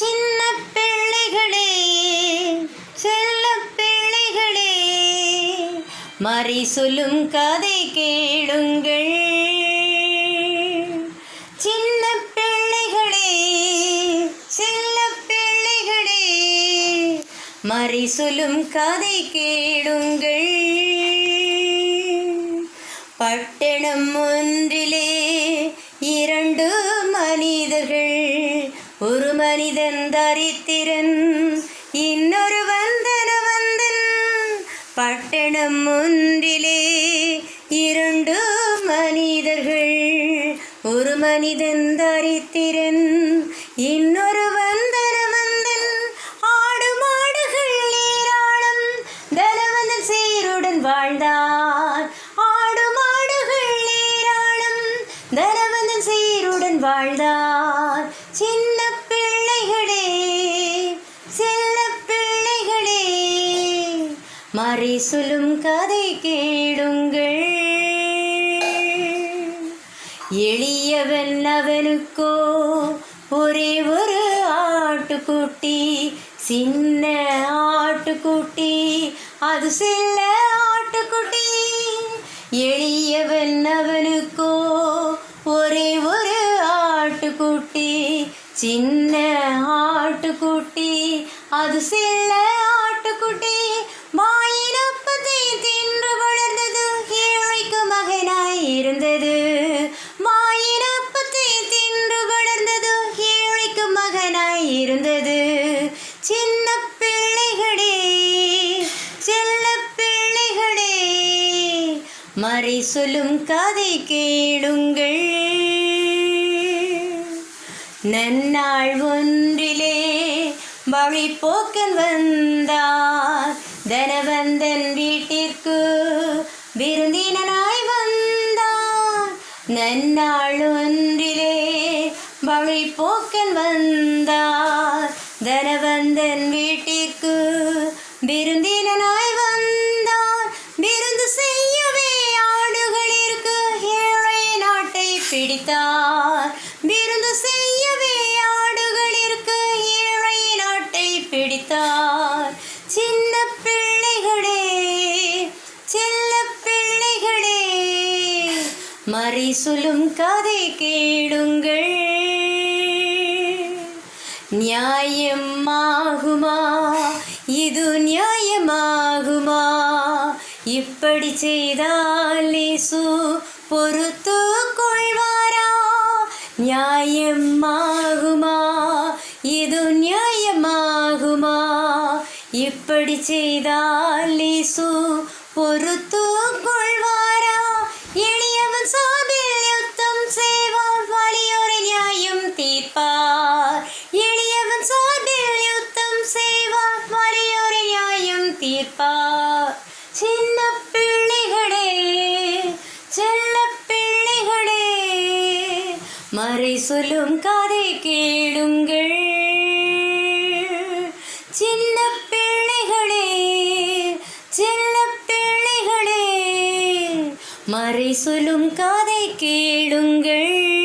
சின்ன பிள்ளைகளே செல்ல பிள்ளைகளே மறி சொல்லும் கதை கேளுங்கள். சின்ன பிள்ளைகளே செல்ல பிள்ளைகளே மறி சொல்லும் கதை கேளுங்கள். பட் மனிதன் தரித்திரன். இன்னொரு வந்தனவந்தன் பட்டணம் ஒன்றிலே இரண்டு மனிதர்கள். ஒரு மனிதன் தரித்திரன். இன்னொரு வந்தனவந்தன் ஆடு மாடுகள் ஏராளம். தனவந்தன் சீருடன் வாழ்ந்தார். ஆடு மாடுகள் ஏராளம். தனவந்தன் சீருடன் வாழ்ந்தார். சின்ன மறை சொல்லும் கதை கேளுங்கள். எளியவன் அவனுக்கோ ஒரே ஒரு ஆட்டுக்குட்டி சின்ன ஆட்டுக்குட்டி அது செல்ல ஆட்டுக்குட்டி. எளியவன் அவனுக்கோ ஒரே ஒரு ஆட்டுக்குட்டி சின்ன ஆட்டுக்குட்டி அது செல்ல ஆட்டுக்குட்டி. இருந்தது. சின்ன பிள்ளைகளே செல்ல பிள்ளைகளே மறை சொல்லும் கதை கேளுங்கள். நன்னாள் ஒன்றிலே வழிப்போக்கன் வந்தார். தனவந்தன் வீட்டில் வழி போக்கன் வந்தார். தனவந்தன் வீட்டிற்கு விருந்தினாய் வந்தார். விருந்து செய்யவே ஆடுகளிற்கு ஏழை நாட்டை பிடித்தார். விருந்து செய்ய மாறி சொல்லும் கதை கேளுங்கள். நியாயமாகுமா? இது நியாயமாகுமா? இப்படி செய்தால் இயேசு பொறுத்து கொள்வாரா? நியாயமாகுமா? இது நியாயமாகுமா? இப்படி செய்தால் இயேசு பொறுத்து கொள் மறை சொல்லும் கதை கேளுங்கள். சின்ன பிள்ளைகளே சின்ன பிள்ளைகளே மறை சொல்லும் கதை கேளுங்கள்.